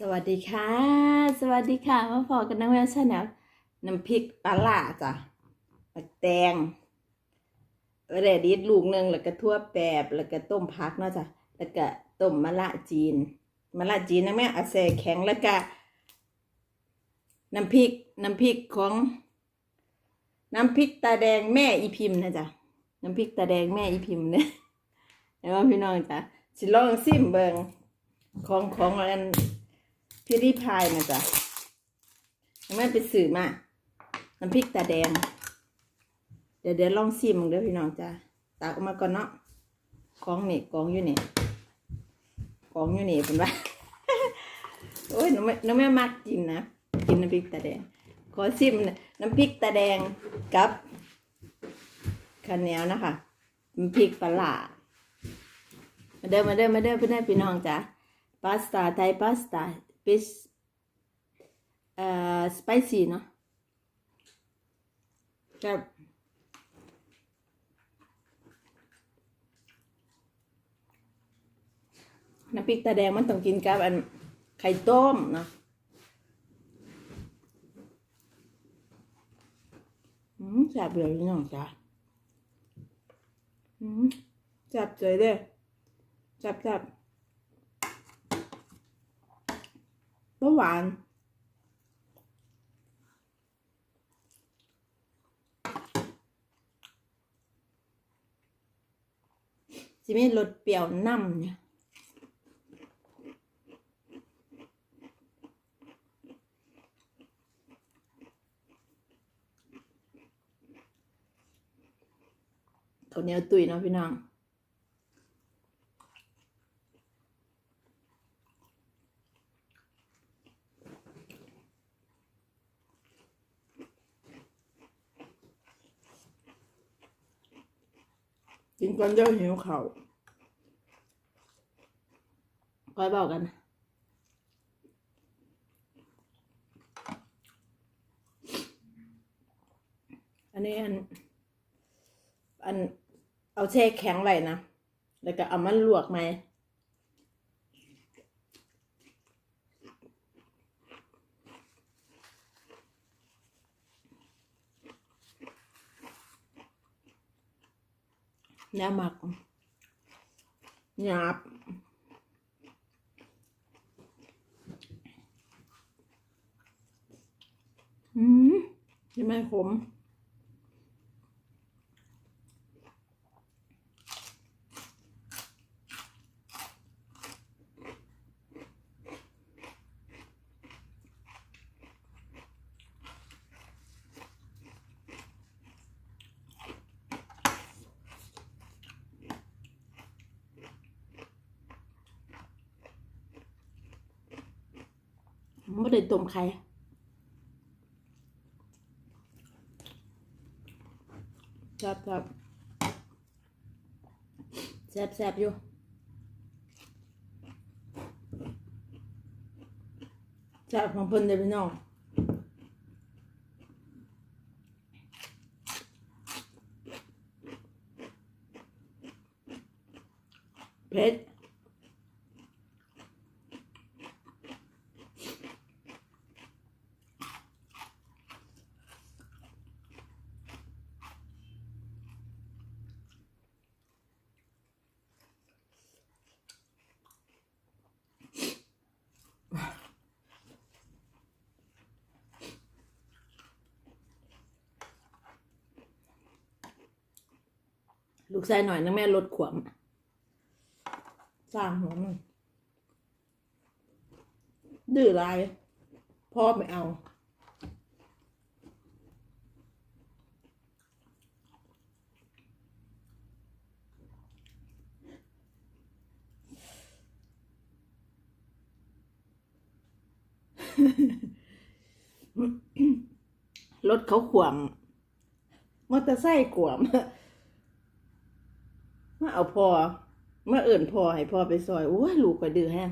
สวัสดีค่ะ สวัสดีค่ะ มาพอกันน้องแมวชาแนลน้ำพริกปลาล่าจ้ะปักแตงเออเดดิดลูกหนึ่งแล้วก็ทั่วแปบแล้วก็ต้มผักเนาะจ้ะแล้วก็ต้มมะละจีนมะละจีนนะแม่อาใส่แข็งแล้วก็น้ำพริกน้ำพริกของ น้ำพริกตาแดงแม่อีพิมพ์นะจ๊ะน้ำพริกตาแดงแม่อีพิมพ์เนี่ยแล้วพี่น้องจ้ะสิลองซิมเบิงของของอัน พิริพายนะจ๊ะยังไม่ไปสื่อมา น้ำพริกตาแดง เดี๋ยวเดี๋ยวลองซิมมึงเด้อพี่น้องจ้ะตักออกมาก่อนเนาะกองนี่กองอยู่นี่กองอยู่นี่เป็นว่าโอ้ยน้องแม่น้องแม่มักกินนะ กินน้ำพริกตาแดง ขอซิมน้ำพริกตาแดงกับข้าวเหนียวนะคะน้ำพริกปลามาเด้อมาเด้อมาเด้อเพื่อนพี่น้องจ้ะพาสต้าไทยพาสต้า เป็นเอ่อสไปซี่เนาะกับน้ำพริกตาแดงมันต้องกินกับอันไข่ต้มเนาะอืมแซ่บเลยพี่น้องจ้ะอืมแซ่บใจเด้อแซ่บแซ่บ บ่หวาน สิมีรสเปรี้ยวน้ำเนี่ยข้าวเหนียวตุยเนาะพี่น้อง ก่อนเดี๋ยวหิวเขาคอยบอกกัน อันนี้อัน อัน เอาแช่แข็งไว้นะ แล้วก็เอามันลวกไหม แนวหมักหยาบอืมยังไม่ขม ไม่ได้ต้มไข่แซ่บแซ่บแซ่บแซ่บอยู่แซ่บของเพิ่นเด้อพี่น้องเผ็ด ลูกชายหน่อยนะแม่ลดขวมสร้างหัวมันดื้อไรพ่อไม่เอา รถเขาขวมมอเตอร์ไซค์ขวม เอาพอมาเอิ่นพ่อให้พ่อไปซอยโอ้ยลูกก็ดื้อแฮง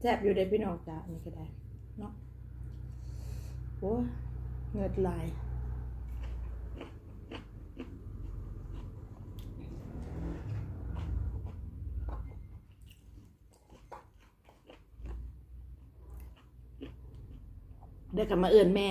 แซ่บอยู่ได้พี่น้องจ้านี่ก็ได้เนาะโอ้เงือดลาย เดี๋ยวกลับมาเอื่นแม่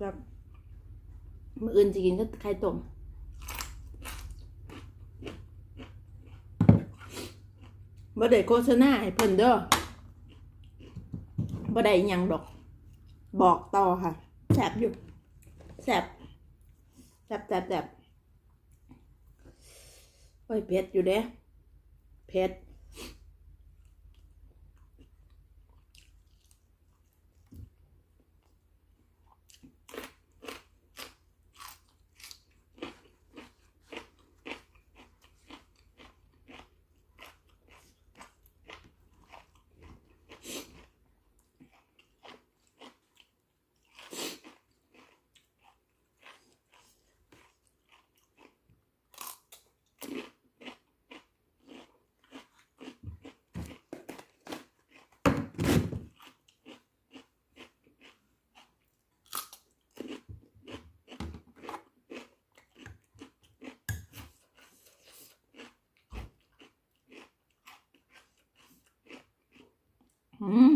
ครับมืออื่นจะกินก็ไข่ต้มบ่ได้โฆษณาให้เพิ่นเด้อบ่ได้ยังดอก บอกต่อค่ะแซ่บอยู่แซ่บแซ่บแซ่บแซ่บโอ้ยเผ็ดอยู่เด้เผ็ด อืม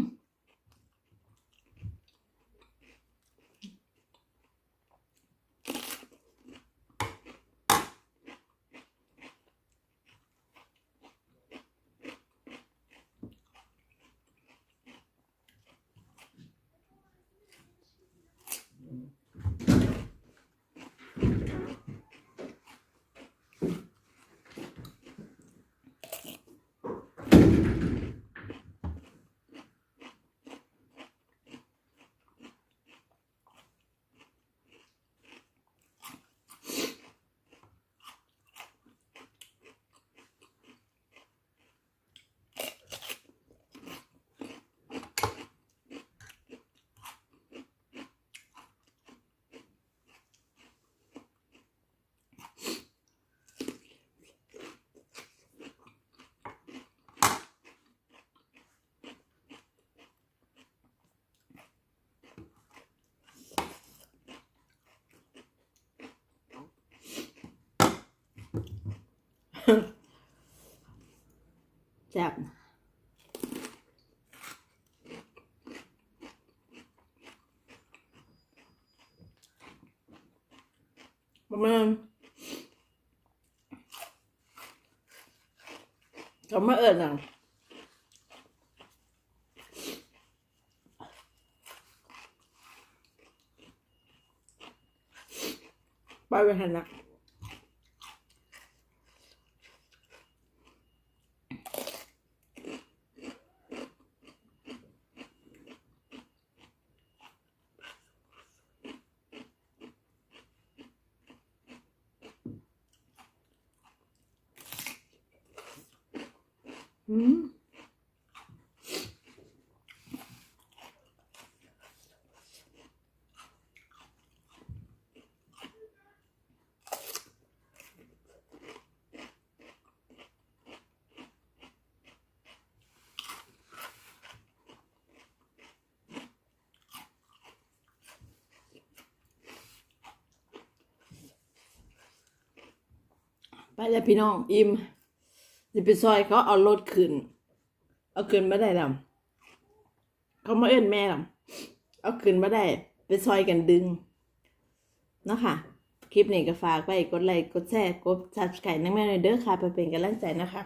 แซ่บประมาณเขามาเอิญอะไปไปหันนะ อืมไปแล้วพี่น้อง อิ่ม สิไปซอยเขาเอารถขึ้น เอาขึ้นมาได้ลำเขามาเอื้นแม่ลำเอาขึ้นมาได้ ไปซอยกันดึงเนาะค่ะ คลิปนี้ก็ฝากไว้กดไลค์กดแชร์กด subscribe นั่งแม่ในอยเด้อค่ะไปเป็นกำลังใจนะคะ